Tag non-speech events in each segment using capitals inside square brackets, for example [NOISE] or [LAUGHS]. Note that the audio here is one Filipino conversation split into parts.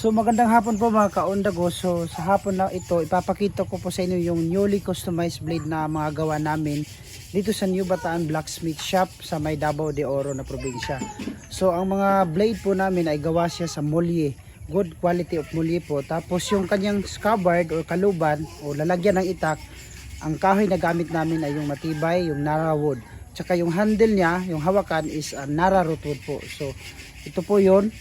So magandang hapon po mga kaondago. So sa hapon na ito, ipapakita ko po sa inyo yung newly customized blade na mga gawa namin dito sa New Bataan Blacksmith Shop sa May Davao de Oro na probinsya. So ang mga blade po namin ay gawa siya sa molye. Good quality of molye po. Tapos yung kanyang scabbard or kaluban o lalagyan ng itak, ang kahoy na gamit namin ay yung matibay, yung Nara wood. Tsaka yung handle niya, yung hawakan is uh, Nara rootwood po. So ito po yon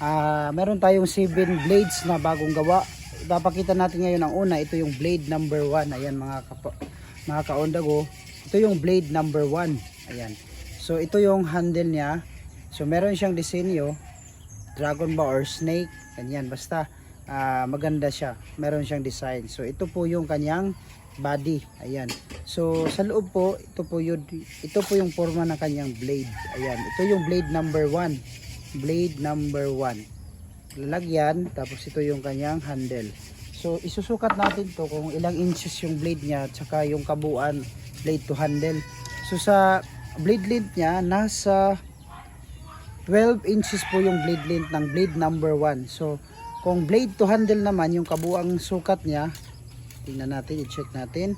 Ah, meron tayong 7 blades na bagong gawa. Ipapakita natin ngayon ang una, ito yung blade number 1. Ayan mga kapa, mga kaondago. Ito yung blade number 1. Ayan. So ito yung handle niya. So meron siyang disenyo dragon ba or snake, ganyan basta ah, maganda siya. Meron siyang design. So ito po yung kanyang body. Ayan. So sa loob po, ito po yung ito po yung forma ng kanyang blade. Ayan. Ito yung blade number 1 blade number 1 lalagyan tapos ito yung kanyang handle. So isusukat natin to kung ilang inches yung blade niya tsaka yung kabuuan blade to handle. So sa blade length niya nasa 12 inches po yung blade length ng blade number 1 so kung blade to handle naman yung kabuang sukat niya tingnan natin i-check natin.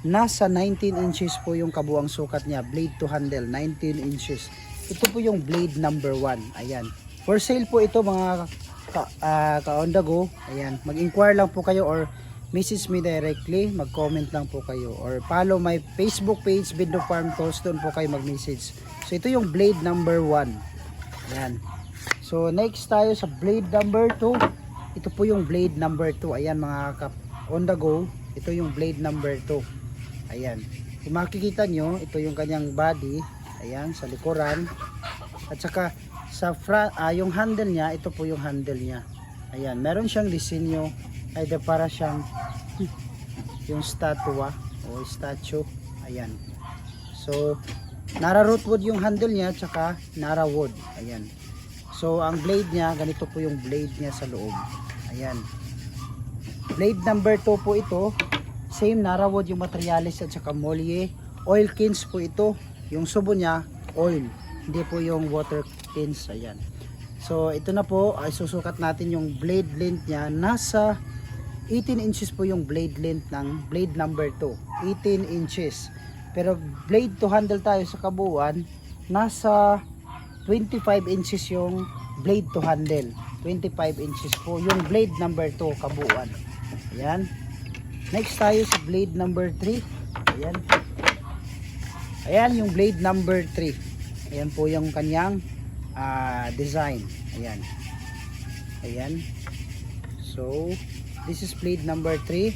Nasa 19 inches po yung kabuang sukat niya blade to handle 19 inches ito po yung blade number 1 ayan. For sale po ito mga ka, ah, ka on the go ayan. Mag-inquire lang po kayo or message me directly mag-comment lang po kayo. Or follow my Facebook page Bindo Farm Tools. Doon po kayo mag-message. So ito yung blade number 1 ayan. So next tayo sa blade number 2 ito po yung blade number 2 ayan mga ka on the go ito yung blade number 2 Ayan. Kung makikita nyo, ito yung kanyang body. Ayan, sa likuran. At saka, sa front, ah, yung handle niya, ito po yung handle niya. Ayan, meron siyang disenyo. Ay, para siyang [LAUGHS] yung statua o statue. Ayan. So, Nara rootwood yung handle niya, tsaka Nara wood. Ayan. So, ang blade niya, ganito po yung blade niya sa loob. Ayan. Blade number 2 po ito. Same Narawood yung materialis at saka molye. Oil kins po ito. Yung subo niya, oil. Hindi po yung water kins. Ayan. So ito na po ay susukat natin yung blade length niya. Nasa 18 inches po yung blade length ng blade number 2. 18 inches. Pero blade to handle tayo sa kabuuan, nasa 25 inches yung blade to handle. 25 inches po yung blade number 2 kabuuan. Ayan. Next tayo sa blade number 3. Ayan. Ayan yung blade number 3. Ayan po yung kanyang ah, design. Ayan. Ayan. So, this is blade number 3.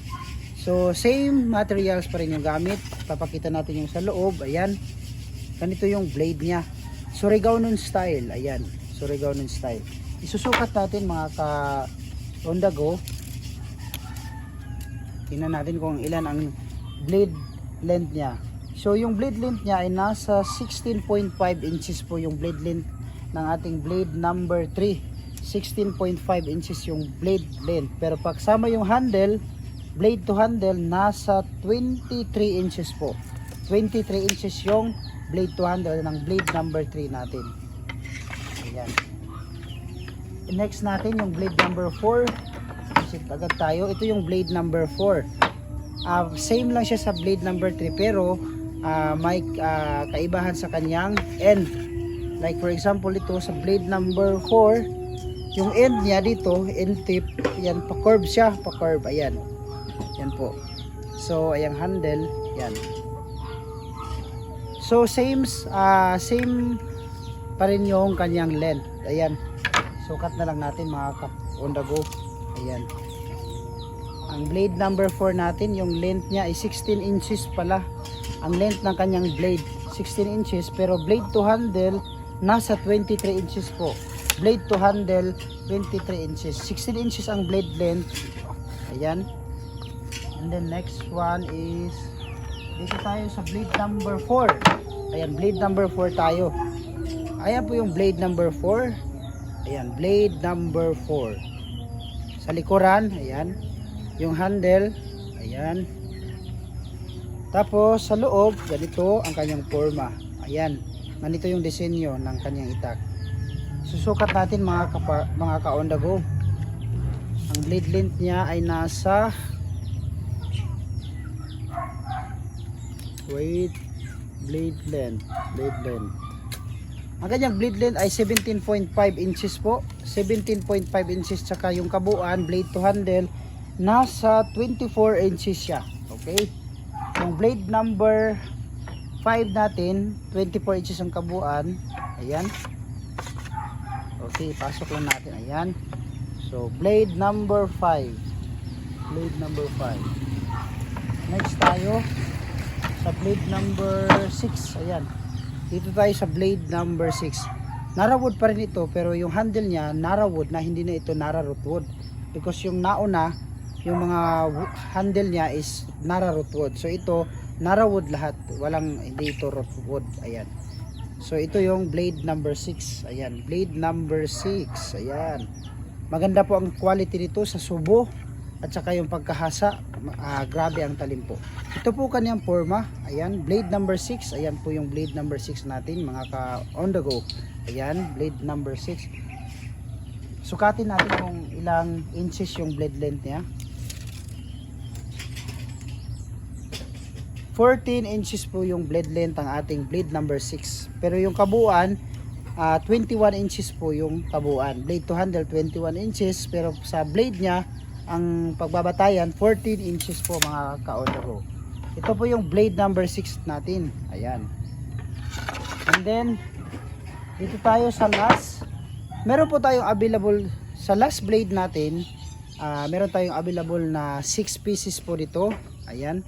So, same materials pa rin yung gamit. Papakita natin yung sa loob. Ayan. Ganito yung blade niya. Surigaunon style. Ayan. Surigaunon style. Isusukat natin mga ka on the go tingnan natin kung ilan ang blade length niya so yung blade length niya ay nasa 16.5 inches po yung blade length ng ating blade number 3 16.5 inches yung blade length. Pero pagsama yung handle blade to handle nasa 23 inches po. 23 inches yung blade to handle ng blade number 3 natin. Ayan. Next natin yung blade number 4 Isip agad tayo. Ito yung blade number 4. Ah, same lang siya sa blade number 3 pero ah, may ah, kaibahan sa kanyang end. Like for example ito sa blade number 4, yung end niya dito, end tip, yan pa-curve siya, pa-curve, ayan. Yan po. So, ayang handle, yan. So, same, ah, same pa rin yung kanyang length. Ayan. Sukat na lang natin mga kap on the go. Ayan. Ang blade number 4 natin, yung length niya ay 16 inches pala. Ang length ng kanyang blade, 16 inches. Pero blade to handle, nasa 23 inches po. Blade to handle, 23 inches. 16 inches ang blade length. Ayan. And then next one is, dito tayo sa blade number 4. Ayan, blade number 4 tayo. Ayan po yung blade number 4. Ayan, blade number 4 sa likuran, ayan. Yung handle, ayan. Tapos sa loob, ganito ang kanyang forma. Ayan. Ganito yung disenyo ng kanyang itak. Susukat natin mga kapa, mga ka-on. Ang blade length niya ay nasa Wait, blade length, blade length. Ang kanyang blade length ay 17.5 inches po. 17.5 inches tsaka yung kabuuan, blade to handle, nasa 24 inches siya. Okay? Yung blade number 5 natin, 24 inches ang kabuuan. Ayan. Okay, pasok lang natin. Ayan. So, blade number 5. Blade number 5. Next tayo sa blade number 6. Ayan. Dito tayo sa blade number 6. Narawood pa rin ito pero yung handle niya narawood na hindi na ito nararootwood. Because yung nauna, yung mga handle niya is nararootwood. So ito, narawood lahat. Walang hindi ito rootwood. Ayan. So ito yung blade number 6. Ayan, blade number 6. Ayan. Maganda po ang quality nito sa subo at saka yung pagkahasa, ah, grabe ang talim po. Ito po kanyang forma. Ayan, blade number 6. Ayan po yung blade number 6 natin, mga ka on the go. Ayan, blade number 6. Sukatin natin kung ilang inches yung blade length niya. 14 inches po yung blade length ang ating blade number 6. Pero yung kabuuan, ah, 21 inches po yung kabuuan. Blade to handle 21 inches pero sa blade niya ang pagbabatayan 14 inches po mga ka-odoro. Ito po yung blade number 6 natin. Ayan. And then dito tayo sa last. Meron po tayong available sa last blade natin. ah, meron tayong available na 6 pieces po dito. Ayan.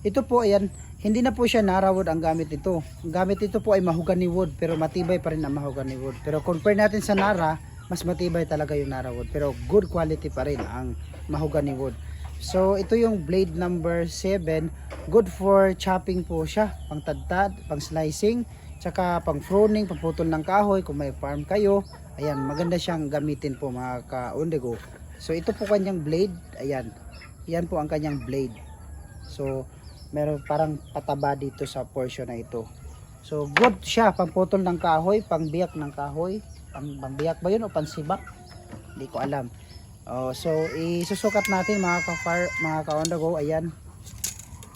Ito po ayan, hindi na po siya narawod ang gamit nito. Ang gamit nito po ay mahogany wood pero matibay pa rin ang mahogany wood. Pero compare natin sa Nara, mas matibay talaga yung Nara wood pero good quality pa rin ang mahogany wood. So ito yung blade number 7, good for chopping po siya, pang tadtad, pang slicing, tsaka pang pruning, paputol ng kahoy kung may farm kayo. Ayan, maganda siyang gamitin po mga ka-ondego. So ito po kanyang blade, ayan. Yan po ang kanyang blade. So meron parang pataba dito sa portion na ito. So good siya, pangputol ng kahoy, pangbiyak ng kahoy, pang, pangbiyak ba yun o pansibak? Hindi ko alam. Oh, so isusukat natin mga ka-far, mga ka-on-the-go, ayan.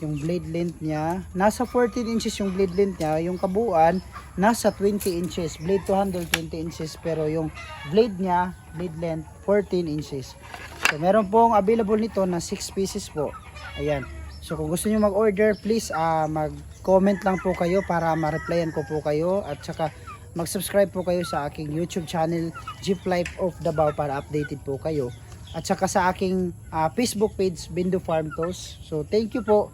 Yung blade length niya, nasa 14 inches yung blade length niya, yung kabuuan nasa 20 inches. Blade to handle 20 inches pero yung blade niya, blade length 14 inches. So meron pong available nito na 6 pieces po. Ayan. So kung gusto niyo mag-order, please ah, mag-comment lang po kayo para ma-replyan ko po kayo at saka mag-subscribe po kayo sa aking YouTube channel Jeep Life of Davao para updated po kayo. At saka sa aking ah, Facebook page Bindo Farm Toast. So thank you po.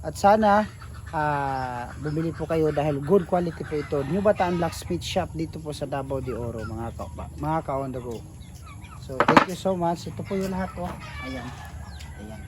At sana ah, bumili po kayo dahil good quality po ito. New Bataan Blacksmith Shop dito po sa Davao de Oro mga ka mga ka on the go. So thank you so much. Ito po yung lahat po. Ayan. Ayan.